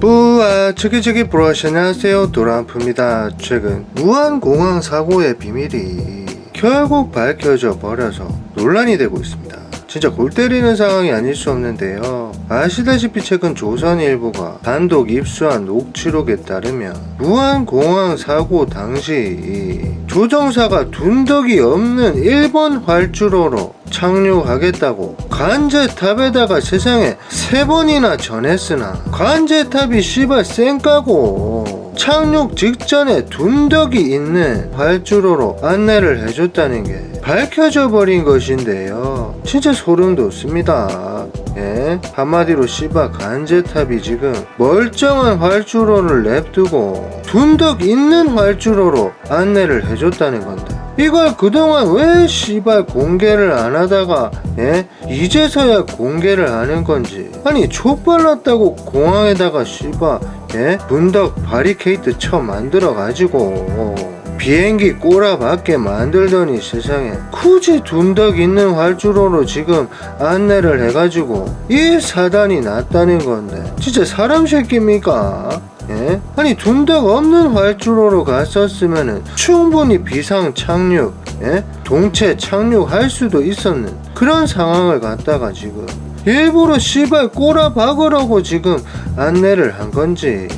뿌아 저기저기 브러시 안녕하세요. 도란프입니다. 최근 무한공항 사고의 비밀이 결국 밝혀져 버려서 논란이 되고 있습니다. 진짜 골 때리는 상황이 아닐 수 없는데요. 아시다시피 최근 조선일보가 단독 입수한 녹취록에 따르면 무한공항 사고 당시 이 조종사가 둔덕이 없는 일본 활주로로 착륙하겠다고 관제탑에다가 세상에 세 번이나 전했으나 관제탑이 씨발 쌩까고 착륙 직전에 둔덕이 있는 활주로로 안내를 해줬다는 게 밝혀져 버린 것인데요. 진짜 소름 돋습니다. 예? 한마디로 씨발 관제탑이 지금 멀쩡한 활주로를 냅두고 둔덕 있는 활주로로 안내를 해줬다는 건데 이걸 그동안 왜 씨발 공개를 안 하다가 예? 이제서야 공개를 하는 건지 아니 족발랐다고 공항에다가 씨발 예? 분덕 바리케이트 쳐 만들어 가지고 비행기 꼬라박게 만들더니 세상에 굳이 둔덕 있는 활주로로 지금 안내를 해가지고 이 사단이 났다는 건데 진짜 사람 새끼입니까? 예? 아니 둔덕 없는 활주로로 갔었으면은 충분히 비상 착륙, 예? 동체 착륙할 수도 있었는 그런 상황을 갖다가 지금 일부러 씨발 꼬라 박으라고 지금 안내를 한 건지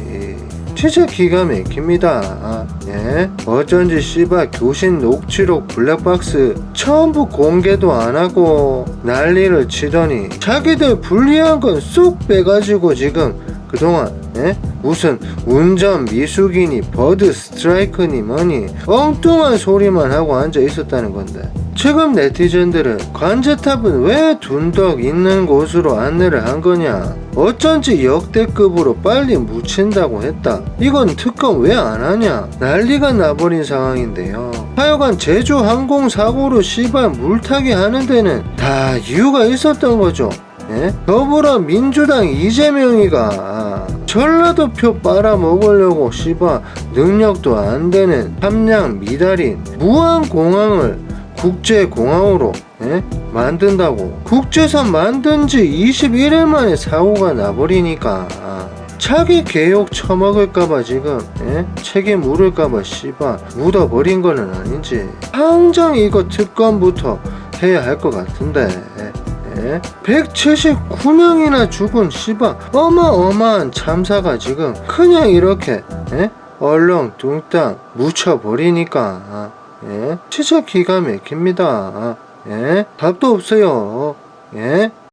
진짜 기가 막힙니다. 아, 예? 어쩐지 씨발 교신 녹취록 블랙박스 전부 공개도 안 하고 난리를 치더니 자기들 불리한 건쏙 빼가지고 지금 그동안 예? 무슨 운전 미숙이니 버드 스트라이크니 뭐니 엉뚱한 소리만 하고 앉아 있었다는 건데. 지금 네티즌들은 관제탑은 왜 둔덕 있는 곳으로 안내를 한 거냐? 어쩐지 역대급으로 빨리 묻힌다고 했다. 이건 특검 왜 안 하냐? 난리가 나버린 상황인데요. 하여간 제주 항공 사고로 씨발 물타기 하는 데는 다 이유가 있었던 거죠 예? 더불어민주당 이재명이가 전라도표 빨아먹으려고 씨발 능력도 안 되는 함량 미달인 무한공항을 국제공항으로 예? 만든다고 국제선 만든 지 21일 만에 사고가 나버리니까 자기 개욕 처먹을까봐 지금 예? 책임 물을까봐 씨발 묻어버린 거는 아닌지 당장 이거 특검부터 해야 할 것 같은데 예? 179명이나 죽은 씨발 어마어마한 참사가 지금 그냥 이렇게 예? 얼렁 뚱땅 묻혀버리니까 예? 진짜 기가 막힙니다 예? 답도 없어요 예?